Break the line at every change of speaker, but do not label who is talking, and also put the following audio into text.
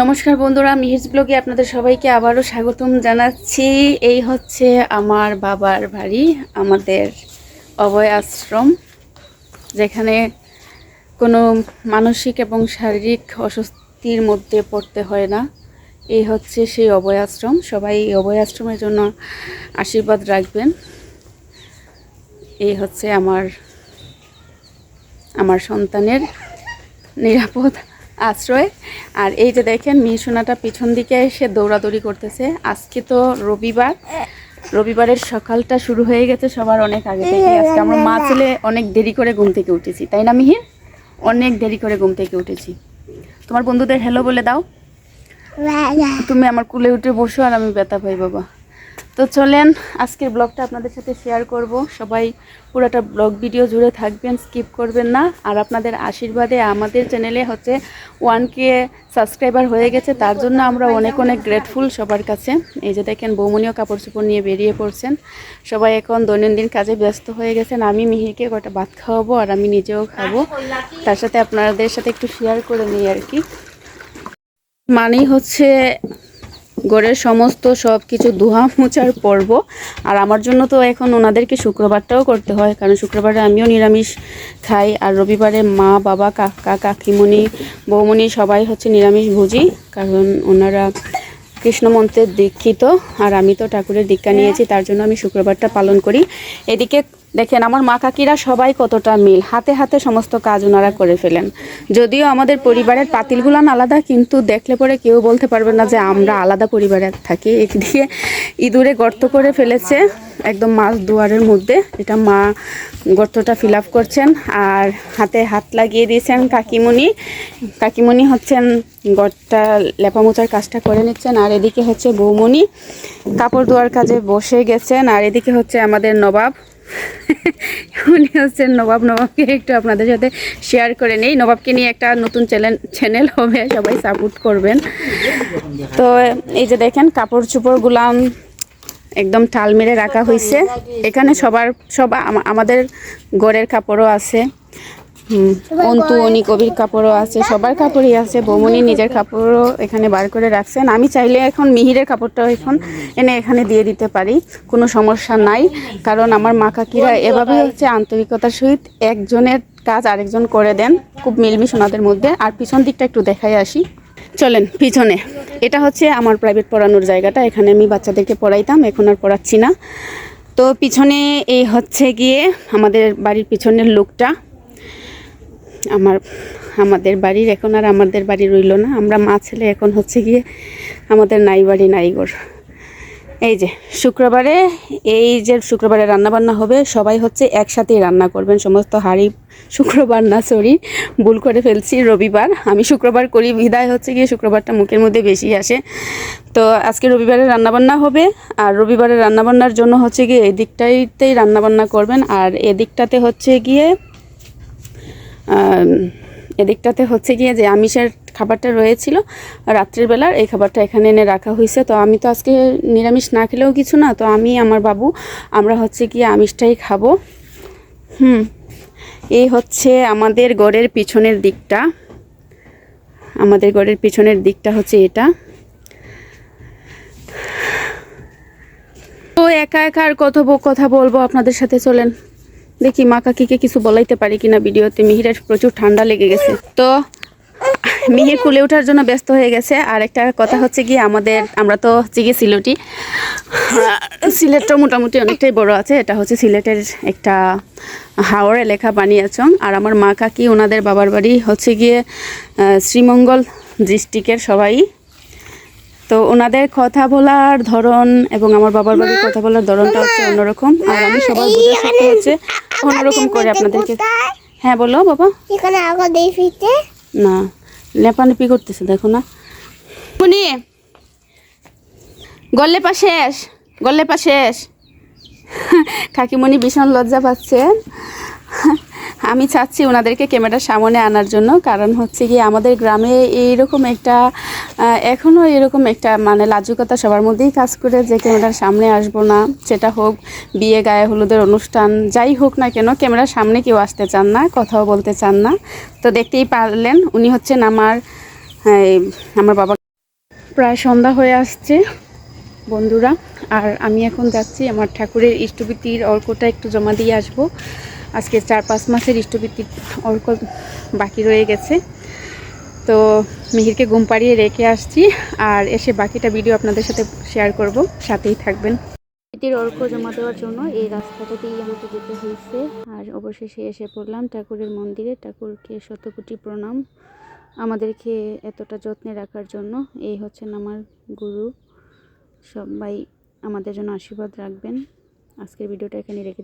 নমস্কার বন্ধুরা মিহিজ ব্লগে আপনাদের সবাইকে আবারও স্বাগতম জানাচ্ছি। এই হচ্ছে আমার বাবার বাড়ি, আমাদের অভয় আশ্রম, যেখানে কোনো মানসিক এবং শারীরিক অস্বস্তির মধ্যে পড়তে হয় না। এই হচ্ছে সেই অভয় আশ্রম। সবাই এই অভয় আশ্রমের জন্য আশীর্বাদ রাখবেন। এই হচ্ছে আমার আমার সন্তানের নিরাপদ আশ্রয়। আর এই যে দেখেন মিশোনাটা পিছন দিকে এসে দৌড়াদৌড়ি করতেছে। আজকে তো রবিবার। রবিবারের সকালটা শুরু হয়ে গেছে সবার অনেক আগে থেকে আজকে আমরা মা ছেলে অনেক দেরি করে ঘুম থেকে উঠেছি তাই না মিহির? অনেক দেরি করে ঘুম থেকে উঠেছি। তোমার বন্ধুদের হ্যালো বলে দাও। তুমি আমার কুলে উঠে বসো আর আমি ব্যথা পাই বাবা। তো চলেন, আজকের ব্লগটা আপনাদের সাথে শেয়ার করব। সবাই পুরোটা ব্লগ ভিডিও জুড়ে থাকবেন স্কিপ করবেন না। আর আপনাদের আশীর্বাদে আমাদের চ্যানেলে হচ্ছে ওয়ান কে সাবস্ক্রাইবার হয়ে গেছে। তার জন্য আমরা অনেক অনেক গ্রেটফুল সবার কাছে। এই যে দেখেন, বৌমনিও কাপড় চোপড় নিয়ে বেরিয়ে পড়ছেন। সবাই এখন দৈনন্দিন কাজে ব্যস্ত হয়ে গেছেন। আমি মিহিরকে কটা ভাত খাওয়াবো আর আমি নিজেও খাব। তার সাথে আপনাদের সাথে একটু শেয়ার করে নিই আর কি। মানেই হচ্ছে গড়ের সমস্ত সব কিছু ধোয়া মোছার পর্ব। আর আমার জন্য তো এখন ওনাদেরকে শুক্রবারটাও করতে হয়, কারণ শুক্রবারে আমিও নিরামিষ খাই। আর রবিবারে মা, বাবা, কাকা, কাকিমণি, বৌমণি সবাই হচ্ছে নিরামিষ ভুজি, কারণ ওনারা কৃষ্ণ মন্ত্রের দীক্ষিত। আর আমি তো ঠাকুরের দীক্ষা নিয়েছি, তার জন্য আমি শুক্রবারটা পালন করি। এদিকে দেখেন, আমার মা কাকিরা সবাই কতটা মিল। হাতে হাতে সমস্ত কাজ ওনারা করে ফেলেন। যদিও আমাদের পরিবারের পাতিলগুলান আলাদা, কিন্তু দেখলে পরে কেউ বলতে পারবে না যে আমরা আলাদা পরিবারে থাকি। একদিকে ইঁদুরে গর্ত করে ফেলেছে, একদম মাছ দুয়ারের মধ্যে। এটা মা গর্তটা ফিল করছেন আর হাতে হাত লাগিয়ে দিয়েছেন কাকিমণি। কাকিমণি হচ্ছেন গড়টা লেপামোচার কাজটা করে নিচ্ছেন। আর এদিকে হচ্ছে বৌমণি। কাপড় ধোয়ার কাজে বসে গেছেন। আর এদিকে হচ্ছে আমাদের নবাব। উনি হচ্ছেন নবাব নবাবকে একটু আপনাদের সাথে শেয়ার করে নেই। নবাবকে নিয়ে একটা নতুন চ্যানেল চ্যানেল হবে, সবাই সাপোর্ট করবেন। তো এই যে দেখেন, কাপড় চুপড় গুলাম একদম ঠাল মেরে রাখা হয়েছে এখানে সবার সব আমাদের গড়ের কাপড়ও আছে। অন্তু অনি কবির কাপড়ও আছে সবার কাপড়ই আছে বৌমনি নিজের কাপড়ও এখানে বার করে রাখছেন। আমি চাইলে এখন মিহিরের কাপড়টাও এখন এনে এখানে দিয়ে দিতে পারি কোনো সমস্যা নাই। কারণ আমার মা কাকিরা এভাবে হচ্ছে আন্তরিকতার সহিত একজনের কাজ আরেকজন করে দেন খুব মিলমিশ ওনাদের মধ্যে। আর পিছন দিকটা একটু দেখাই আসি। চলেন পিছনে। এটা হচ্ছে আমার প্রাইভেট পড়ানোর জায়গাটা এখানে আমি বাচ্চাদেরকে পড়াইতাম এখন আর পড়াচ্ছি না। তো পিছনে এই হচ্ছে গিয়ে আমাদের বাড়ির পিছনের লোকটা। আমার, আমাদের বাড়ির এখন আর আমাদের বাড়ি রইল না। আমরা মা ছেলে এখন হচ্ছে গিয়ে আমাদের নাই বাড়ি নাইগর। এই যে, শুক্রবারে এই যে শুক্রবারে রান্না বান্না হবে, সবাই হচ্ছে একসাথেই রান্না করবেন। সমস্ত হাড়ি শুক্রবার না সরি ভুল করে ফেলছি, রবিবার। আমি শুক্রবার করি, বিদায় হচ্ছে গিয়ে শুক্রবারটা মুখের মধ্যে বেশি আসে। তো আজকে রবিবারে রান্নাবান্না হবে, আর রবিবারে রান্নাবান্নার জন্য হচ্ছে গিয়ে এই দিকটাইতেই রান্নাবান্না করবেন, আর এদিকটাতে হচ্ছে গিয়ে এদিকটাতে হচ্ছে গিয়ে যে আমিষের খাবারটা রয়েছিল, রাত্রের বেলার এই খাবারটা এখানে এনে রাখা হয়েছে। তো আমি তো আজকে নিরামিষ না খেলেও কিছু না, তো আমি, আমার বাবু, আমরা হচ্ছে গিয়ে আমিষটাই খাব। হুম, এই হচ্ছে আমাদের গড়ের পিছনের দিকটা। আমাদের গড়ের পিছনের দিকটা হচ্ছে এটা। তো একা একা আর কথা বলব আপনাদের সাথে, চলেন। দেখি মা কাকিকে কিছু বলাইতে পারি কিনা ভিডিওতে। মিহিরের প্রচুর ঠান্ডা লেগে গেছে। তো, মিহির কুলে ওঠার জন্য ব্যস্ত হয়ে গেছে। আর একটা কথা হচ্ছে কি আমাদের, আমরা তো হচ্ছে গিয়ে সিলেটি, সিলেটটা মোটামুটি অনেকটাই বড় আছে। এটা হচ্ছে সিলেটের একটা হাওড় এলাকা বানিয়াচং। আর আমার মা কাকি, ওনাদের বাবার বাড়ি হচ্ছে গিয়ে শ্রীমঙ্গল ডিস্ট্রিক্টের সবাই। তো ওনাদের কথা বলার ধরন এবং আমার বাবার বাড়ির কথা বলার ধরনটা হচ্ছে অন্যরকম। আর আমি সবার বোঝার সাথে হচ্ছে অন্যরকম করে আপনাদেরকে হ্যাঁ বলো বাবা।
এখানে আগো দেই ফিতে
না লেপালেপি করতেছে দেখো না। শুনি গল্লে পা শেষ গল্লে পা শেষ। কাকিমণি ভীষণ লজ্জা পাচ্ছেন আমি চাচ্ছি ওনাদেরকে ক্যামেরার সামনে আনার জন্য, কারণ হচ্ছে কি আমাদের গ্রামে এইরকম একটা এখনও এরকম একটা মানে লাজুকতা সবার মধ্যেই কাজ করে যে ক্যামেরার সামনে আসব না। সেটা হোক, বিয়ে গায়ে হলুদের অনুষ্ঠান, যাই হোক না কেন, ক্যামেরার সামনে কেউ আসতে চান না, কথাও বলতে চান না। তো দেখতেই পারলেন, উনি হচ্ছেন আমার আমার বাবা। প্রায় সন্ধ্যা হয়ে আসছে, বন্ধুরা। আর আমি এখন যাচ্ছি আমার ঠাকুরের ইষ্টবৃত্তির অর্কটা একটু জমা দিয়ে আসব। আজকে চার পাঁচ মাসের ইষ্টবৃত্তির অর্ক বাকি রয়ে গেছে। তো মিহিরকে ঘুম পাড়িয়ে রেখে আসছি আর এসে বাকিটা ভিডিও আপনাদের সাথে শেয়ার করব। সাথেই থাকবেন। এটির অর্ক জমা দেওয়ার জন্য এই রাস্তাটা দিয়েই আমাকে যেতে হয়েছে। আর অবশেষে এসে পড়লাম ঠাকুরের মন্দিরে। ঠাকুরকে শতকোটি প্রণাম। আমাদেরকে এতটা যত্নে রাখার জন্য এই হচ্ছেন আমার গুরু। সবাই আমাদের জন্য আশীর্বাদ রাখবেন। আজকের ভিডিওটা এখানে রেখে